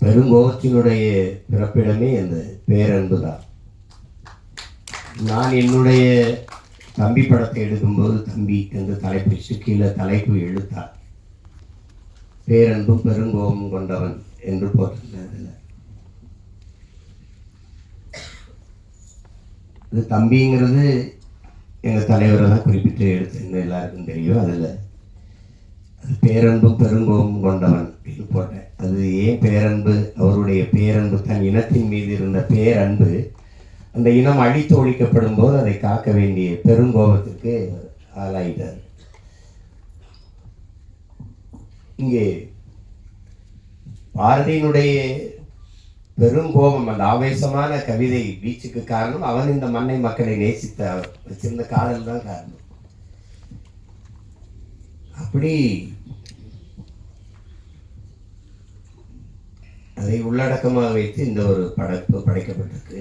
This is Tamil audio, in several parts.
பெருங்கோபத்தினுடைய பிறப்பிடமே அந்த பேரன்பு தான் நான் என்னுடைய தம்பி படத்தை எடுக்கும்போது தம்பி என்று தலைப்பு கீழே தலைப்பு எழுத்தார். பேரன்பும் பெருங்கோபம் கொண்டவன் என்று போட்டிருந்ததில் இது தம்பிங்கிறது எங்கள் தலைவரை தான் குறிப்பிட்டு எடுத்துன்னு எல்லாருக்கும் தெரியும். அதில் பேரன்பும் பெருங்கோபம் கொண்டவன். அப்படின்னு போட்டேன் அது ஏன் பேரன்பு அவருடைய பேரன்பு தன் இனத்தின் மீது இருந்த பேரன்பு அந்த இனம் அழித்து ஒழிக்கப்படும் போது அதை காக்க வேண்டிய பெருங்கோபத்திற்கு ஆளாயிட்டார். இங்கே பாரதியினுடைய பெருங்கோபம் அந்த ஆவேசமான கவிதை வீச்சுக்கு காரணம் அவன் இந்த மண்ணை மக்களை நேசித்த வச்சிருந்த காதல் தான் காரணம். அப்படி அதை உள்ளடக்கமாக வைத்து இந்த ஒரு படைப்பு படைக்கப்பட்டிருக்கு.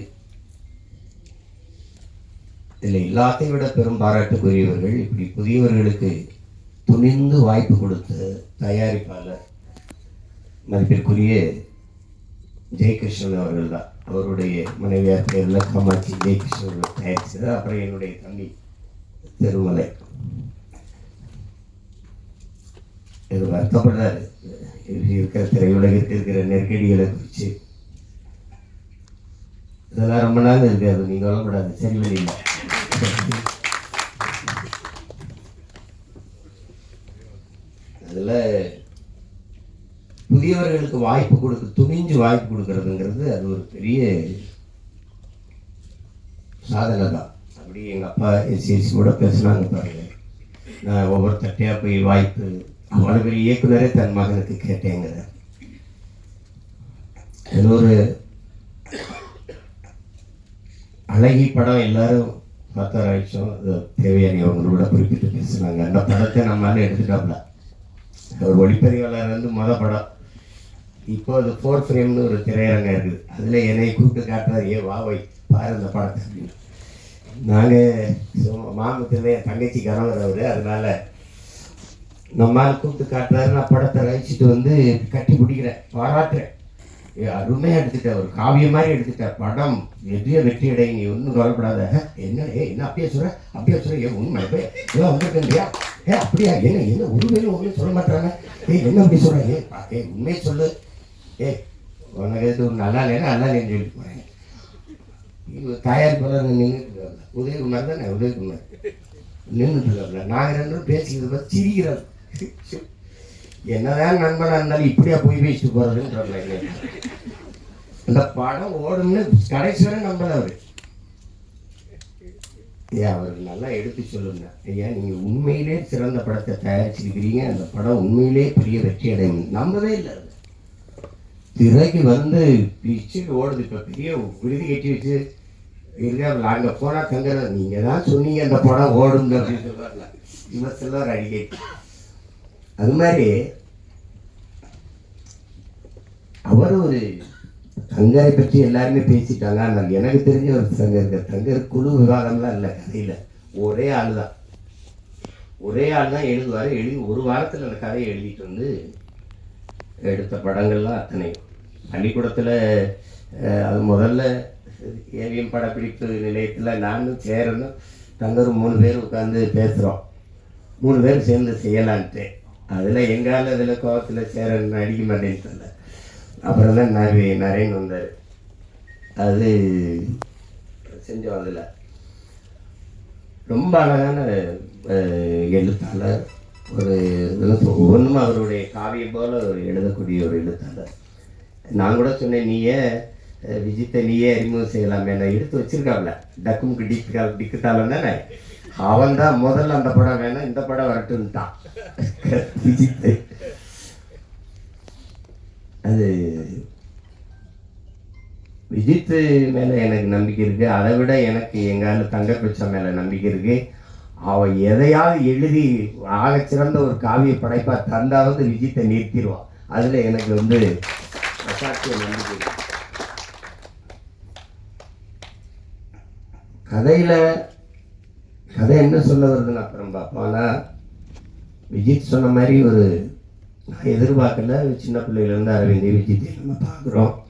இதில் எல்லாத்தையும் விட பெரும் பாராட்டுக்குரியவர்கள் இப்படி புதியவர்களுக்கு துணிந்து வாய்ப்பு கொடுத்த தயாரிப்பாளர் மதிப்பிற்குரிய ஜெயகிருஷ்ணன் அவர்கள் தான் அவருடைய மனைவியார் பேரில் காமாட்சி ஜெயகிருஷ்ணன் அவர்கள் தயாரிச்சது அப்புறம் என்னுடைய தம்பி திருமலை. இது வருத்தப்படுறாரு. இருக்கிற திரையுலகத்தில் இருக்கிற நெருக்கடிகளை குறித்து இதெல்லாம் ரொம்ப நாள் இருக்காது நீங்கள் கவலைப்படாது சரி வழியில். அதில் புதியவர்களுக்கு வாய்ப்பு கொடுக்க துணிஞ்சு வாய்ப்பு கொடுக்கறதுங்கிறது அது ஒரு பெரிய சாதனை தான். அப்படி எங்கள் அப்பா எஸ்சிஎஸ்சி கூட பேசுனாங்க பாருங்க. நான் ஒவ்வொரு தட்டையாக போய் வாய்ப்பு அவ்வளோ பெரிய இயக்குனரே தன் மகனுக்கு கேட்டேங்கிற இன்னொரு ஒரு அழகி படம் எல்லாரும் பார்த்த ஆயிடுச்சோம் தேவையான அவங்களோட குறிப்பிட்டு பேசுனாங்க. அந்த படத்தை நம்மளால எடுத்துட்டோம்ல ஒரு ஒளிப்பதிவாளர் வந்து மொத படம். இப்போ அது ஃபோர் ஃப்ரேம்னு ஒரு திரையரங்கம் இருக்குது. அதில் என்னை கூப்பிட்டு காட்டுறாரு ஏ வா வை பாரு அந்த படத்தை. அப்படின்னு நாங்கள் மாமத்தில் என் தங்கச்சி கணவர் அவர் அதனால நம்மால் கூப்பிட்டு காட்டுறாரு நான் படத்தை ரசிச்சுட்டு வந்து கட்டி பிடிக்கிறேன் பாராட்டுறேன். ஏ, எடுத்துட்டேன் ஒரு காவியம் மாதிரி எடுத்துட்டேன் படம் எதையோ வெற்றி அடை நீ ஒன்றும் கவலைப்படாத. என்ன ஏ என்ன அப்படியே சொல்ற? அப்படியே சொல்ற ஏ உண்மை ஏ ஏன் வந்திருக்கேன்றியா? ஏ அப்படியா? என்ன என்ன உண்மையிலும் ஒன்றும் சொல்ல மாட்டாங்க. ஏய் என்ன அப்படி சொல்ற? ஏ பா- ஏ உண்மையை சொல்லு. ஏ உனக்கு எது ஒரு நல்லா இல்லைன்னா நல்லா இல்லைன்னு சொல்லிட்டு போகிறேன் தயாரிப்பாளர் நின்றுட்டு உதயகுமார் தானே உதயகுமார். நின்றுட்டு இருக்காப்ல நாங்கள் ரெண்டு பேரும் பேசிக்கிறது பார்த்து சிரிக்கிறோம் என்னதான் நண்பனா இருந்தாலும் இப்படியா போய் பேசிட்டு போறதுன்னு இந்த படம் ஓடும்னு கடைசி வரை நம்பல அவர். நல்லா எடுத்து சொல்லுங்க. ஐயா நீங்க உண்மையிலே சிறந்த படத்தை தயாரிச்சிருக்கிறீங்க. அந்த படம் உண்மையிலே பெரிய வெற்றி அடையும். நம்பவே இல்லை அது. திரைக்கு வந்து பிச்சு ஓடுது. இப்போ பெரிய விருது கட்டி வச்சு இருக்க. அங்கே போனால் தங்குற நீங்கள் தான் சொன்னீங்க அந்த படம் ஓடும் அப்படின்னு சொல்லுவாங்க இவர் சொல்லுவார் அடிக்கடி அது மாதிரி அவர் ஒரு தங்கரை பற்றி எல்லாருமே பேசிட்டாங்க. ஆனால் எனக்கு தெரிஞ்ச ஒரு தங்கர் தங்கர் குழு விவாதம்லாம் இல்லை கதையில். ஒரே ஆள் தான் ஒரே ஆள் தான் எழுதுவார். எழுதி ஒரு வாரத்தில் அந்த கதையை எழுதிட்டு வந்து எடுத்த படங்கள்லாம் அத்தனை. பள்ளிக்கூடத்தில் அது முதல்ல ஏவிஎம் படப்பிடிப்பு நிலையத்தில் நானும் சேரனும் தங்கரும் மூணு பேர் உட்காந்து பேசுகிறோம் மூணு பேர் சேர்ந்து செய்யலான்ட்டு. அதில் எங்கால இதில் கோபத்தில் சேரன் அடிக்க மாட்டேன்னு சொன்னேன் அப்புறம் தான் நரே நரேன் வந்தார் அது செஞ்சோம் அதில் ரொம்ப அழகான எழுத்தாளர் ஒரு இதெல்லாம் ஒவ்வொன்றும் அவருடைய காவியம் போல ஒரு எழுதக்கூடிய ஒரு எழுத்தாளர் நான் கூட சொன்னேன் நீயே விஜித்தை நீயே அறிமுகம் செய்யலாமே நான் எடுத்து வச்சிருக்காப்ல டக்கும் டிக்கு டிக்குத்தாலும் தானே அவன் தான் முதல்ல அந்த படம் வேணாம் இந்த படம் வரட்டுன்ட்டான் விஜித்தை அது விஜித்து மேலே எனக்கு நம்பிக்கை இருக்கு. அதை விட எனக்கு எங்கால தங்கப்பிச்சா மேலே நம்பிக்கை இருக்கு. அவன் எதையாவது எழுதி ஆகச் சிறந்த ஒரு காவிய படைப்பா தந்தாவது விஜித்தை நிறுத்திடுவான் அதுல எனக்கு வந்து அசாத்திய நம்பிக்கை. கதையில கதை என்ன சொல்ல வருதுன்னு அப்புறம் பார்ப்போம் ஆனால் விஜித் சொன்ன மாதிரி ஒரு நான் எதிர்பார்க்கல சின்ன பிள்ளையிலேருந்து அரவிந்த் விஜித்தை நம்ம பார்க்குறோம்.